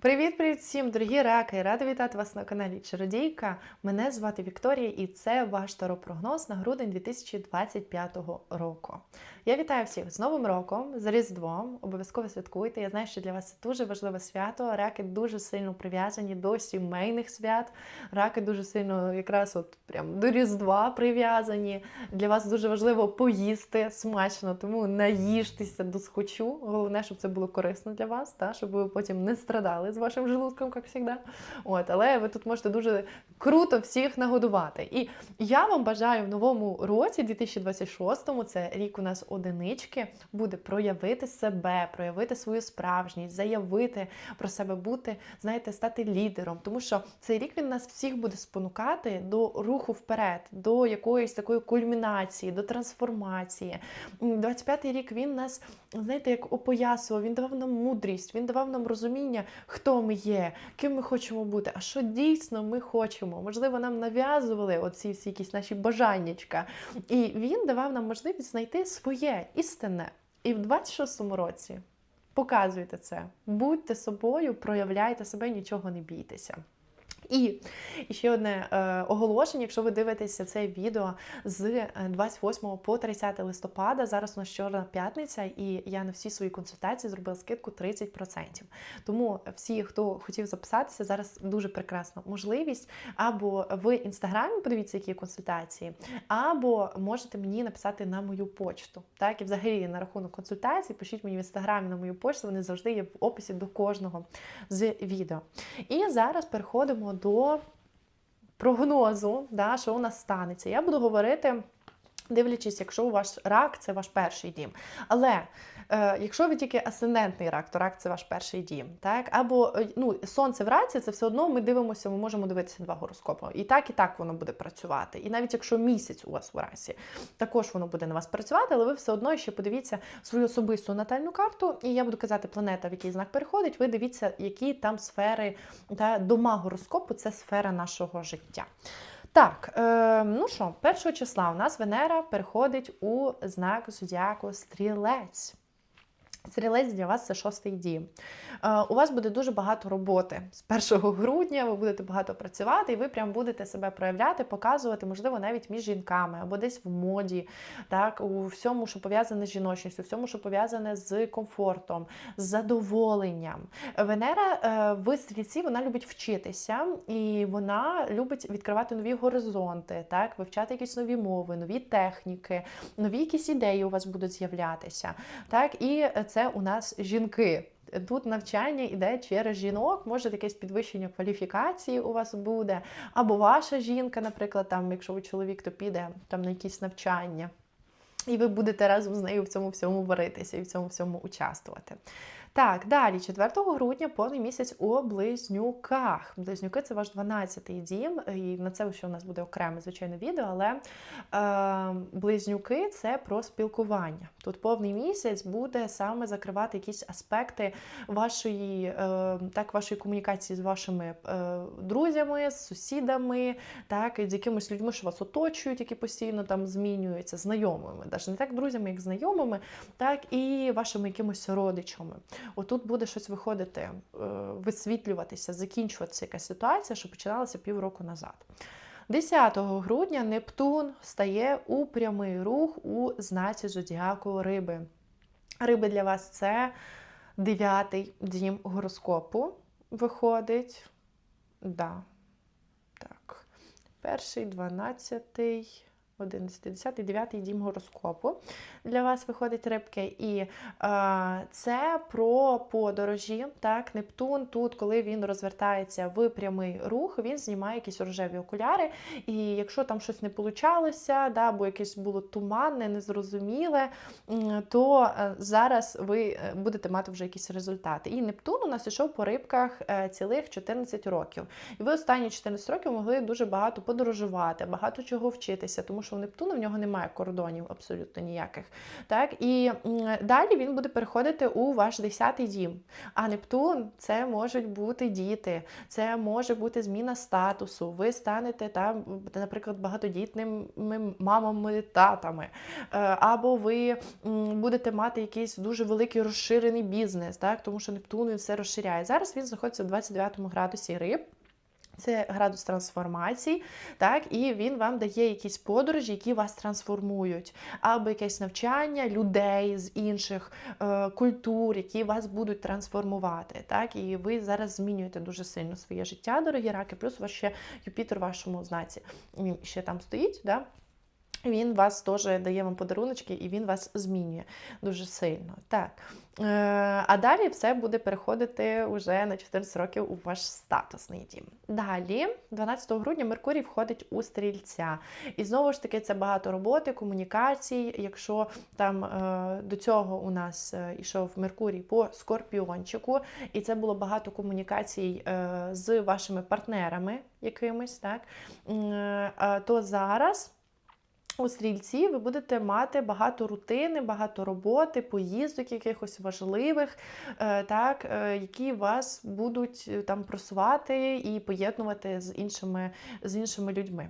Привіт-привіт всім, дорогі раки! Рада вітати вас на каналі Чародійка. Мене звати Вікторія, і це ваш таропрогноз на грудень 2025 року. Я вітаю всіх з Новим роком, з Різдвом. Обов'язково святкуйте. Я знаю, що для вас це дуже важливе свято. Раки дуже сильно прив'язані до сімейних свят. Раки дуже сильно якраз от прям до Різдва прив'язані. Для вас дуже важливо поїсти смачно, тому наїжтеся до схочу. Головне, щоб це було корисно для вас, та, щоб ви потім не страдали з вашим желудком, як завжди. От, але ви тут можете дуже круто всіх нагодувати. І я вам бажаю в новому році, 2026-му, це рік у нас одинички, буде проявити себе, проявити свою справжність, заявити про себе, бути, знаєте, стати лідером. Тому що цей рік він нас всіх буде спонукати до руху вперед, до якоїсь такої кульмінації, до трансформації. 25-й рік він нас, знаєте, як опоясував, він давав нам мудрість, він давав нам розуміння, хто ми є, ким ми хочемо бути, а що дійсно ми хочемо. Можливо, нам нав'язували оці всі якісь наші бажаннячка. І він давав нам можливість знайти своє істинне. І в 26-му році показуйте це, будьте собою, проявляйте себе, нічого не бійтеся. І ще одне е, оголошення, якщо ви дивитеся це відео з е, 28 по 30 листопада, зараз у нас чорна п'ятниця, і я на всі свої консультації зробила скидку 30%. Тому всі, хто хотів записатися, зараз дуже прекрасна можливість. Або в інстаграмі подивіться, які консультації, або можете мені написати на мою почту. Так, і взагалі на рахунок консультацій, пишіть мені в інстаграмі на мою почту, вони завжди є в описі до кожного з відео. І зараз переходимо до прогнозу, да, що у нас станеться. Я буду говорити. Дивлячись, якщо у ваш рак це ваш перший дім. Але е, якщо ви тільки асцендентний рак, то рак це ваш перший дім. Так? Або е, ну, сонце в раці, це все одно ми дивимося, ми можемо дивитися два гороскопи. І так, і так воно буде працювати. І навіть якщо місяць у вас в раці, також воно буде на вас працювати, але ви все одно ще подивіться свою особисту натальну карту. І я буду казати, планета, в який знак переходить, ви дивіться, які там сфери та дома гороскопу це сфера нашого життя. Так, е, ну що, першого числа у нас Венера переходить у знак зодіаку Стрілець. Стрілець для вас це шостий дім. Е, у вас буде дуже багато роботи. З 1 грудня ви будете багато працювати, і ви прям будете себе проявляти, показувати, можливо, навіть між жінками або десь в моді, так, у всьому, що пов'язане з жіночністю, у всьому, що пов'язане з комфортом, з задоволенням. Венера е, в стрільці вона любить вчитися, і вона любить відкривати нові горизонти, так, вивчати якісь нові мови, нові техніки, нові якісь ідеї у вас будуть з'являтися. Так, і це у нас жінки. Тут навчання йде через жінок, може якесь підвищення кваліфікації у вас буде, або ваша жінка, наприклад, там, якщо ви чоловік, то піде там на якісь навчання. І ви будете разом з нею в цьому всьому варитися і в цьому всьому участвувати. Так, далі, 4 грудня повний місяць у близнюках. Близнюки це ваш 12-й дім, і на це ще у нас буде окреме, звичайно, відео, але е, близнюки це про спілкування. Тут повний місяць буде саме закривати якісь аспекти вашої, е, так, вашої комунікації з вашими е, друзями, з сусідами, так, з якимись людьми, що вас оточують, які постійно там змінюються, знайомими, навіть не так друзями, як знайомими, так і вашими якимось родичами. Отут буде щось виходити, е, висвітлюватися, закінчуватися якась ситуація, що починалася півроку назад. 10 грудня Нептун стає у прямий рух у знаці зодіаку риби. Риби для вас це дев'ятий дім гороскопу виходить. Да. Так. Перший, дванадцятий. 11, 10, 9 дім гороскопу для вас виходить рибки. І е, це про подорожі. Так, Нептун тут, коли він розвертається в прямий рух, він знімає якісь рожеві окуляри. І якщо там щось не получалося, да, або якесь було туманне, незрозуміле, то е, зараз ви е, будете мати вже якісь результати. І Нептун у нас ішов по рибках е, цілих 14 років. І ви останні 14 років могли дуже багато подорожувати, багато чого вчитися, тому що що у Нептуна в нього немає кордонів абсолютно ніяких. Так, і далі він буде переходити у ваш 10-й дім. А Нептун це можуть бути діти, це може бути зміна статусу. Ви станете там, наприклад, багатодітними мамами, татами, Е, або ви будете мати якийсь дуже великий розширений бізнес, так, тому що Нептун він все розширяє. Зараз він знаходиться в 29 градусі риб. Це градус трансформації, так, і він вам дає якісь подорожі, які вас трансформують, або якесь навчання людей з інших е, культур, які вас будуть трансформувати. Так, І ви зараз змінюєте дуже сильно своє життя, дорогі раки, плюс ваш ще Юпітер в вашому знаці. Він ще там стоїть. Да? Він вас теж дає вам подаруночки, і він вас змінює дуже сильно. Так. Е, А далі все буде переходити вже на 14 років у ваш статусний дім. Далі, 12 грудня, Меркурій входить у стрільця. І знову ж таки, це багато роботи, комунікацій. Якщо там е, до цього у нас е, йшов Меркурій по скорпіончику, і це було багато комунікацій з вашими партнерами якимись, так, то зараз. У стрільці ви будете мати багато рутини, багато роботи, поїздок якихось важливих, е, так, е, які вас будуть е, там просувати і поєднувати з іншими, з іншими людьми.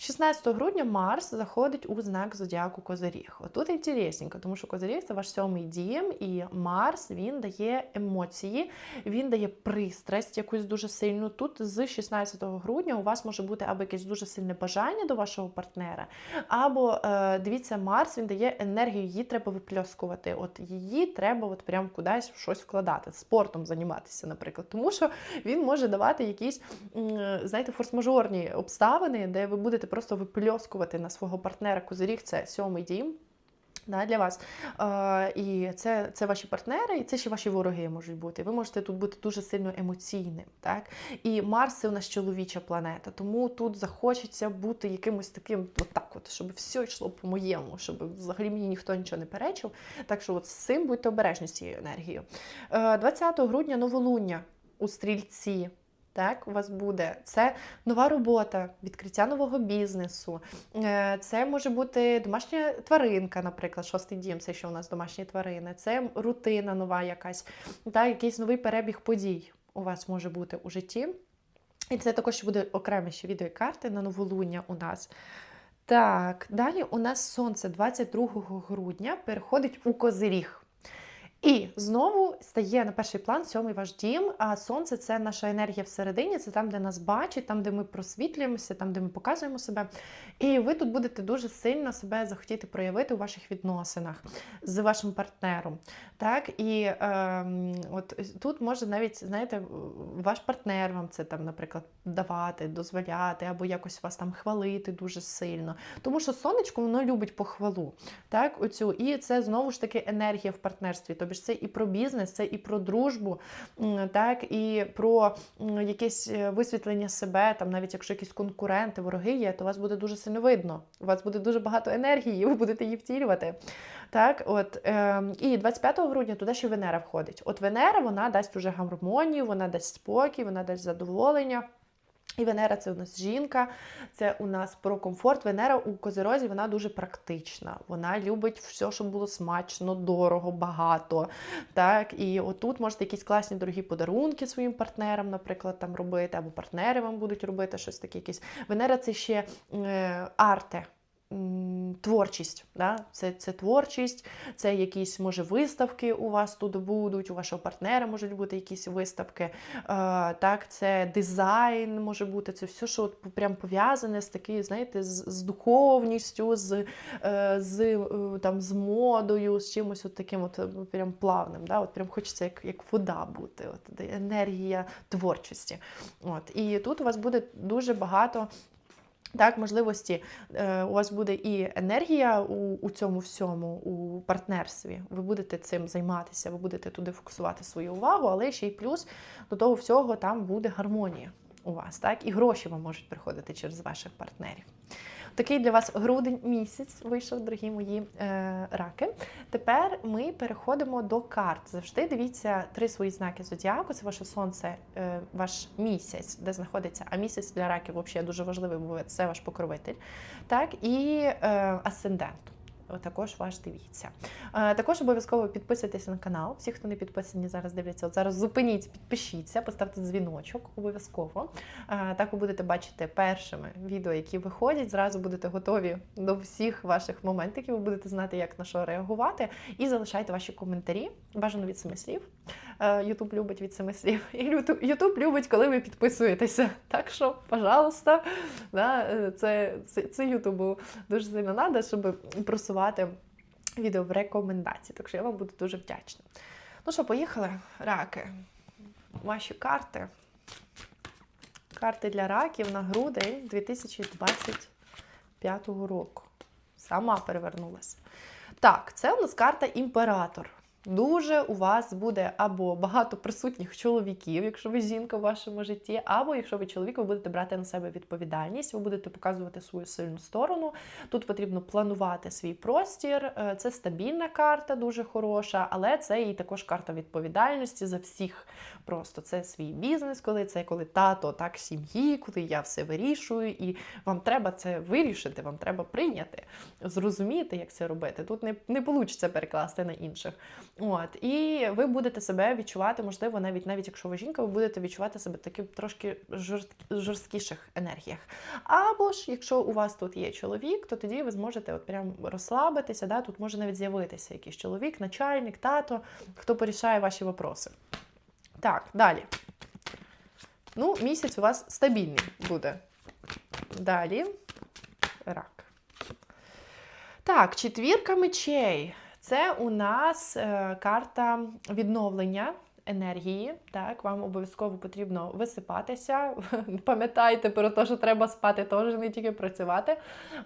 16 грудня Марс заходить у знак зодіаку Козиріг. Отут інтересненько, тому що Козиріг це ваш сьомий дім, і Марс він дає емоції, він дає пристрасть якусь дуже сильну. Тут з 16 грудня у вас може бути або якесь дуже сильне бажання до вашого партнера, або е, дивіться, Марс він дає енергію, її треба випльоскувати. От її треба от прям кудись щось вкладати, спортом займатися, наприклад. Тому що він може давати якісь, знаєте, форс-мажорні обставини, де ви будете просто випльоскувати на свого партнера Козиріг, це сьомий дім. Да, для вас. Е, і це, це ваші партнери, і це ще ваші вороги можуть бути. Ви можете тут бути дуже сильно емоційним. Так? І Марс це у нас чоловіча планета, тому тут захочеться бути якимось таким, отак, от, щоб все йшло по-моєму, щоб взагалі мені ніхто нічого не перечив. Так що от з цим будьте обережні з цією енергією. Е, 20 грудня новолуння у стрільці. Так, у вас буде це нова робота, відкриття нового бізнесу. Е, Це може бути домашня тваринка, наприклад, шостий дім, це що у нас домашні тварини. Це рутина нова якась, та якийсь новий перебіг подій у вас може бути у житті. І це також буде окремі ще відео карти на новолуння у нас. Так, далі у нас сонце 22 грудня переходить у Козиріг. І знову стає на перший план сьомий ваш дім. А сонце це наша енергія всередині, це там, де нас бачить, там, де ми просвітлюємося, там, де ми показуємо себе. І ви тут будете дуже сильно себе захотіти проявити у ваших відносинах з вашим партнером. Так, і е, от тут може навіть, знаєте, ваш партнер вам це там, наприклад, давати, дозволяти, або якось вас там хвалити дуже сильно. Тому що сонечко воно любить похвалу. Так, оцю. І це знову ж таки енергія в партнерстві. Тобі ж це і про бізнес, це і про дружбу, так, і про якесь е, висвітлення себе, там, навіть якщо якісь конкуренти, вороги є, то вас буде дуже сильно видно. У вас буде дуже багато енергії, ви будете її втілювати. Так, от, е, і 25 грудня туди ще Венера входить. От Венера вона дасть уже гармонію, вона дасть спокій, вона дасть задоволення. І Венера це у нас жінка, це у нас про комфорт. Венера у Козерозі вона дуже практична. Вона любить все, щоб було смачно, дорого, багато. Так, І отут можете якісь класні дорогі подарунки своїм партнерам, наприклад, там робити, або партнери вам будуть робити щось таке. якесь. Венера це ще е, арте. Творчість, да? це, це творчість, це якісь, може, виставки у вас тут будуть, у вашого партнера можуть бути якісь виставки. Е, так, це дизайн може бути, це все, що от прям пов'язане з такою, знаєте, з, з духовністю, з, е, з, е, там, з модою, з чимось от таким от е, прям плавним. Да? От прям хочеться як, як вода бути, от, енергія творчості. От. І тут у вас буде дуже багато. Так, можливості е, у вас буде і енергія у, у цьому всьому, у партнерстві. Ви будете цим займатися, ви будете туди фокусувати свою увагу, але ще й плюс до того всього там буде гармонія. у вас, так? І гроші вам можуть приходити через ваших партнерів. Такий для вас грудень місяць вийшов, дорогі мої е, раки. Тепер ми переходимо до карт. Завжди дивіться три свої знаки зодіаку. Це ваше сонце, е, ваш місяць, де знаходиться. А місяць для раків взагалі дуже важливий, бо це ваш покровитель. Так, і е, асцендент. Також ваш дивіться. Е, Також обов'язково підписуйтесь на канал. Всі, хто не підписані, зараз дивляться. От зараз зупиніть, підпишіться, поставте дзвіночок обов'язково. Е, Так ви будете бачити першими відео, які виходять. Зразу будете готові до всіх ваших моментів, Ви будете знати, як на що реагувати. І залишайте ваші коментарі. Бажано від самих слів. Е, Ютуб любить від семи слів. І Ютуб, любить, коли ви підписуєтеся. Так що, пожалуйста, да, е, це, це, це Ютубу дуже сильно треба, щоб просувати відео в рекомендації. Так що я вам буду дуже вдячна. Ну що, поїхали, раки. Ваші карти. Карти для раків на грудень 2025 року. Сама перевернулася. Так, це у нас карта імператор. Дуже у вас буде або багато присутніх чоловіків, якщо ви жінка в вашому житті, або якщо ви чоловік, ви будете брати на себе відповідальність, ви будете показувати свою сильну сторону. Тут потрібно планувати свій простір. Е, Це стабільна карта, дуже хороша, але це і також карта відповідальності за всіх. Просто це свій бізнес, коли це коли тато так сім'ї, коли я все вирішую, і вам треба це вирішити, вам треба прийняти, зрозуміти, як це робити. Тут не, не вийде перекласти на інших. От, і ви будете себе відчувати, можливо, навіть навіть якщо ви жінка, ви будете відчувати себе таким трошки жорст, жорсткіших енергіях. Або ж, якщо у вас тут є чоловік, то тоді ви зможете от прям розслабитися. Да? Тут може навіть з'явитися якийсь чоловік, начальник, тато, хто порішає ваші вопроси. Так, далі. Ну, місяць у вас стабільний буде. Далі. Рак. Так, четвірка мечей. Це у нас е, карта відновлення енергії. Так, вам обов'язково потрібно висипатися. Пам'ятайте про те, що треба спати, теж не тільки працювати.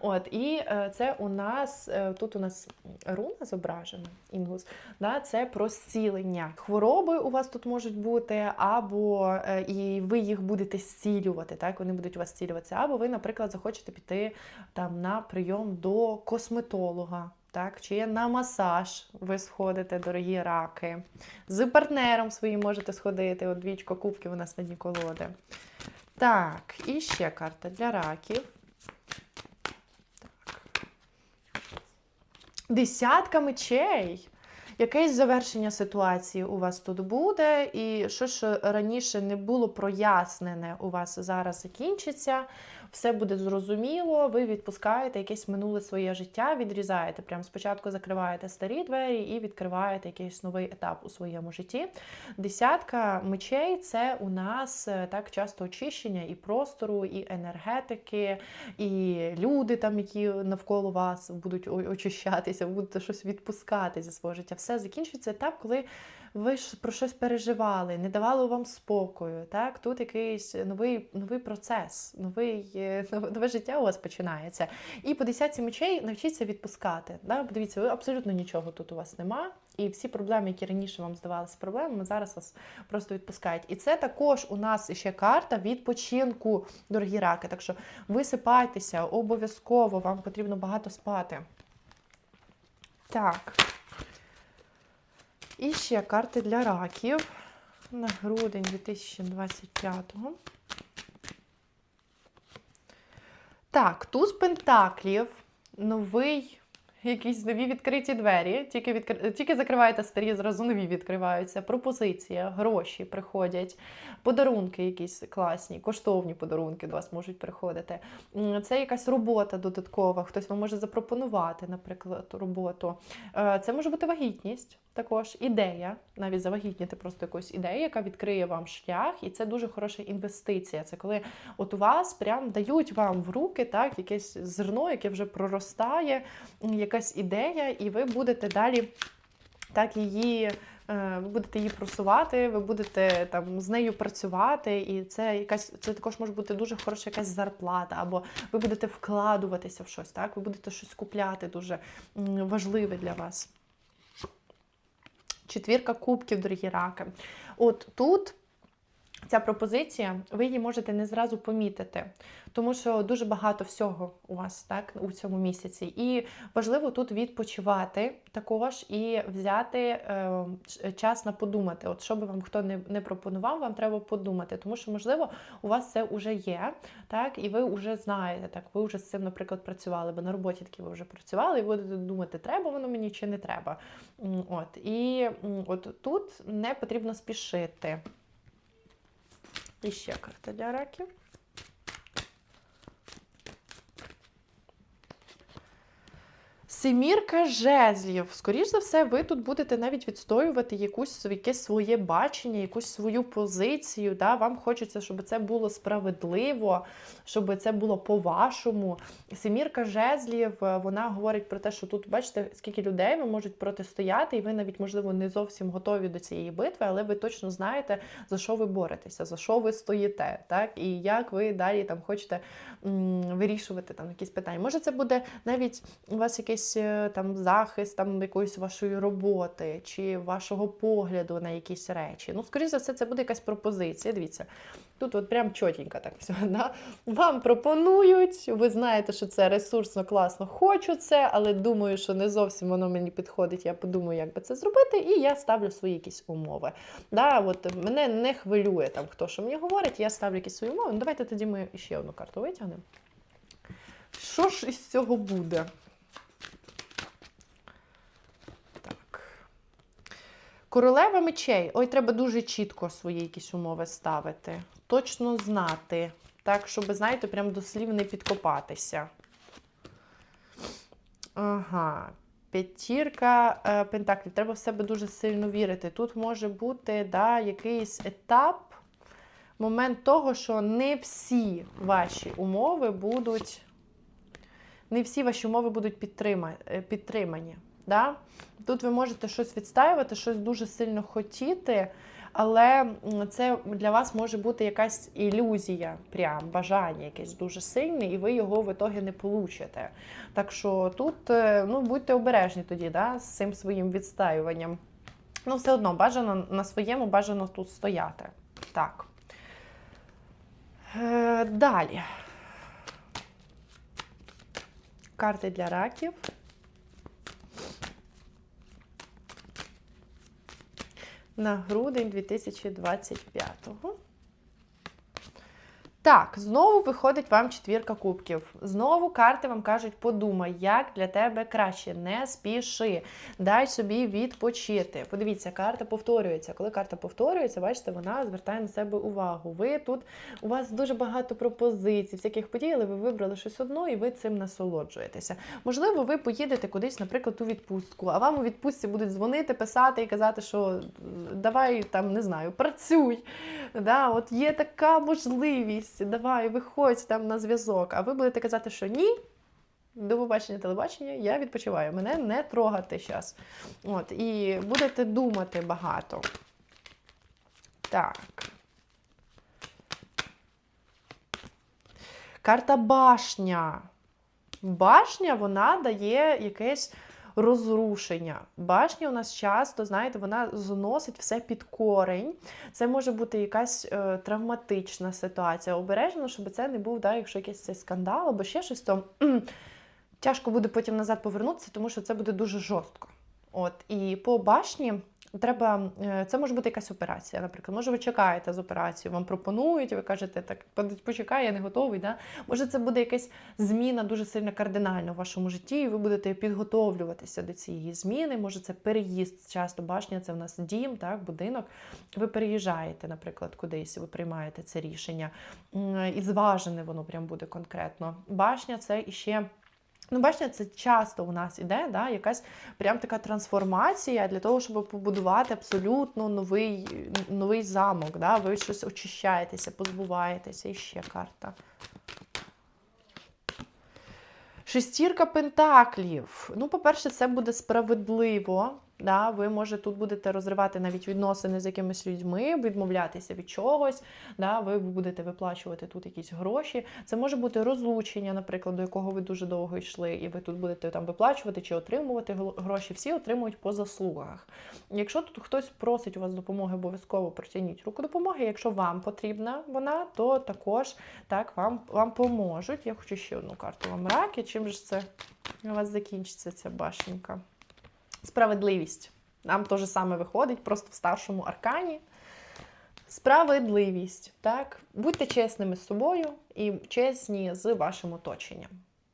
От, і е, це у нас е, тут у нас руна зображена, інгус. Да, це про зцілення. Хвороби у вас тут можуть бути, або і ви їх будете зцілювати. Так, вони будуть у вас зцілюватися, або ви, наприклад, захочете піти там на прийом до косметолога. Так, чи на масаж ви сходите, дорогі раки. З партнером своїм можете сходити. От двічка кубків у нас на дні колоди. Так, і ще карта для раків. Так. Десятка мечей. Якесь завершення ситуації у вас тут буде, і що ж раніше не було прояснене, у вас зараз закінчиться. Все буде зрозуміло, ви відпускаєте якесь минуле своє життя, відрізаєте. Прямо спочатку закриваєте старі двері і відкриваєте якийсь новий етап у своєму житті. Десятка мечей це у нас е, так часто очищення і простору, і енергетики, і люди, там, які навколо вас будуть очищатися, будете щось відпускати зі свого життя. Все закінчується етап, коли ви ж про щось переживали, не давало вам спокою. Так? Тут якийсь новий новий процес, новий, нове життя у вас починається. І по десятці мечей навчіться відпускати. Да? Подивіться, ви абсолютно нічого тут у вас нема. І всі проблеми, які раніше вам здавалися проблемами, зараз вас просто відпускають. І це також у нас ще карта відпочинку, дорогі раки. Так що висипайтеся, обов'язково, вам потрібно багато спати. Так. І ще карти для раків на грудень 2025-го. Так, туз пентаклів, новий, якісь нові відкриті двері. Тільки відкр... тільки закриваєте старі, зразу нові відкриваються. Пропозиція, гроші приходять, подарунки якісь класні, коштовні подарунки до вас можуть приходити. Це якась робота додаткова, хтось вам може запропонувати, наприклад, роботу. Е, це може бути вагітність. Також ідея, навіть завагітніти просто якусь ідею, яка відкриє вам шлях, і це дуже хороша інвестиція. Це коли от у вас прям дають вам в руки так, якесь зерно, яке вже проростає, якась ідея, і ви будете далі так її. Ви будете її просувати, ви будете там з нею працювати, і це якась це також може бути дуже хороша якась зарплата, або ви будете вкладуватися в щось, так? Ви будете щось купляти дуже важливе для вас. Четвірка кубків, дорогі раки. От тут ця пропозиція, ви її можете не зразу помітити, тому що дуже багато всього у вас так у цьому місяці. І важливо тут відпочивати також і взяти е, час на подумати. От що би вам хто не, не пропонував, вам треба подумати, тому що можливо у вас це вже є, так і ви вже знаєте, так ви вже з цим, наприклад, працювали, бо на роботі таки ви вже працювали, і будете думати, треба воно мені чи не треба. От і от тут не потрібно спішити. І ще карта для раків. Семірка жезлів. Скоріш за все, ви тут будете навіть відстоювати якусь якесь своє бачення, якусь свою позицію. Да? Вам хочеться, щоб це було справедливо, щоб це було по-вашому. Семірка жезлів, е, вона говорить про те, що тут, бачите, скільки людей ви можуть протистояти, і ви навіть, можливо, не зовсім готові до цієї битви, але ви точно знаєте, за що ви боретеся, за що ви стоїте, так? І як ви далі там хочете м, вирішувати там якісь питання. Може, це буде навіть у вас якийсь е, там захист там якоїсь вашої роботи чи вашого погляду на якісь речі. Ну, скоріше за все, це буде якась пропозиція. Дивіться, тут от прям чотенько так все. Да? Вам пропонують, ви знаєте, що це ресурсно, класно, хочу це, але думаю, що не зовсім воно мені підходить. Я подумаю, як би це зробити, і я ставлю свої якісь умови. Да, от мене не хвилює там, хто що мені говорить, я ставлю якісь свої умови. Ну, давайте тоді ми ще одну карту витягнемо. Що ж із цього буде? Королева мечей. Ой, треба дуже чітко свої якісь умови ставити. Точно знати. Так, щоб, знаєте, прям дослів не підкопатися. Ага. П'ятірка е, пентаклів. Треба в себе дуже сильно вірити. Тут може бути да, якийсь етап, момент того, що не всі ваші умови будуть. Не всі ваші умови будуть е, підтримані. Да? Тут ви можете щось відстаювати, щось дуже сильно хотіти, але це для вас може бути якась ілюзія, прям бажання якесь дуже сильне, і ви його в ітогі не получите. Так що тут е, ну, будьте обережні тоді да, з цим своїм відстаюванням. Ну, все одно бажано на своєму бажано тут стояти. Так. Е, далі. Карти для раків. На грудень 2025-го. Так, знову виходить вам четвірка кубків. Знову карти вам кажуть, подумай, як для тебе краще. Не спіши, дай собі відпочити. Подивіться, карта повторюється. Коли карта повторюється, бачите, вона звертає на себе увагу. Ви тут, у вас дуже багато пропозицій, всяких подій, але ви вибрали щось одно і ви цим насолоджуєтеся. Можливо, ви поїдете кудись, наприклад, у відпустку, а вам у відпустці будуть дзвонити, писати і казати, що давай там не знаю, працюй. Да, от є така можливість, давай, виходь там на зв'язок. А ви будете казати, що ні. До побачення телебачення, я відпочиваю. Мене не трогати зараз. От, і будете думати багато. Так. Карта башня. Башня, вона дає якесь розрушення. Башня у нас часто, знаєте, вона зносить все під корень. Це може бути якась е, травматична ситуація. Обережно, щоб це не був, да, якщо якийсь цей скандал або ще щось, то тяжко буде потім назад повернутися, тому що це буде дуже жорстко. От, і по башні треба, е, це може бути якась операція. Наприклад, може, ви чекаєте з операцією, вам пропонують, ви кажете, так почекай, я не готовий. Да? Може, це буде якась зміна дуже сильно кардинальна в вашому житті, і ви будете підготовлюватися до цієї зміни. Може, це переїзд. Часто башня це в нас дім, так, будинок. Ви переїжджаєте, наприклад, кудись, ви приймаєте це рішення. І зважене воно прям буде конкретно. Башня це іще. Ну, бачите, це часто у нас іде, да, якась прям така трансформація для того, щоб побудувати абсолютно новий, новий замок. Да? Ви щось очищаєтеся, позбуваєтеся. І ще карта. Шестірка пентаклів. Ну, по-перше, це буде справедливо. Да, ви може тут будете розривати навіть відносини з якимись людьми, відмовлятися від чогось. Да, ви будете виплачувати тут якісь гроші. Це може бути розлучення, наприклад, до якого ви дуже довго йшли, і ви тут будете там виплачувати чи отримувати гроші. Всі отримують по заслугах. Якщо тут хтось просить у вас допомоги, обов'язково протягніть руку допомоги. Якщо вам потрібна вона, то також так вам, вам поможуть. Я хочу ще одну карту вам раки. Чим же це у вас закінчиться ця башенька? Справедливість. Нам то же саме виходить, просто в старшому аркані. Справедливість. Так? Будьте чесними з собою і чесні з вашим оточенням.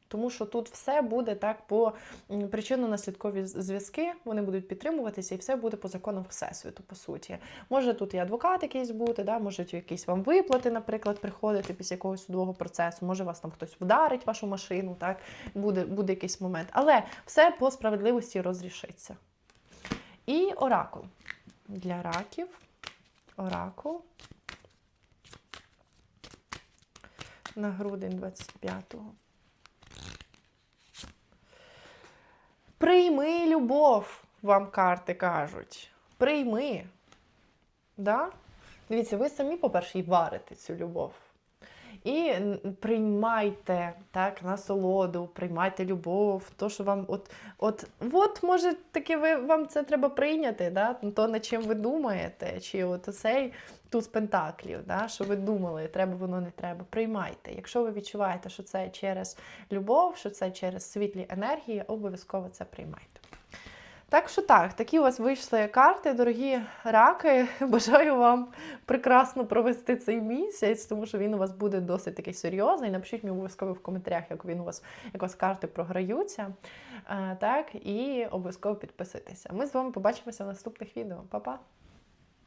Тому що тут все буде так по причинно-наслідкові зв'язки, вони будуть підтримуватися, і все буде по законам Всесвіту, по суті. Може тут і адвокат якийсь бути, да? можуть якісь вам виплати, наприклад, приходити після якогось судового процесу, може вас там хтось вдарить вашу машину, так? Буде, буде якийсь момент. Але все по справедливості розрішиться. І оракул. Для раків. Оракул. На грудень 25-го. Прийми любов, вам карти кажуть. Прийми. Да? Дивіться, ви самі, по-перше, і варите цю любов. І приймайте так, насолоду, приймайте любов, то, що вам от, от, от може таки ви, вам це треба прийняти, да? то, над чим ви думаєте, чи от цей туз пентаклів, да? що ви думали, треба воно не треба. Приймайте. Якщо ви відчуваєте, що це через любов, що це через світлі енергії, обов'язково це приймайте. Так що так, такі у вас вийшли карти, дорогі раки. Бажаю вам прекрасно провести цей місяць, тому що він у вас буде досить такий серйозний. Напишіть мені обов'язково в коментарях, як він у вас, як у вас карти програються. Е, Так, і обов'язково підписуйтеся. Ми з вами побачимося в наступних відео. Па-па!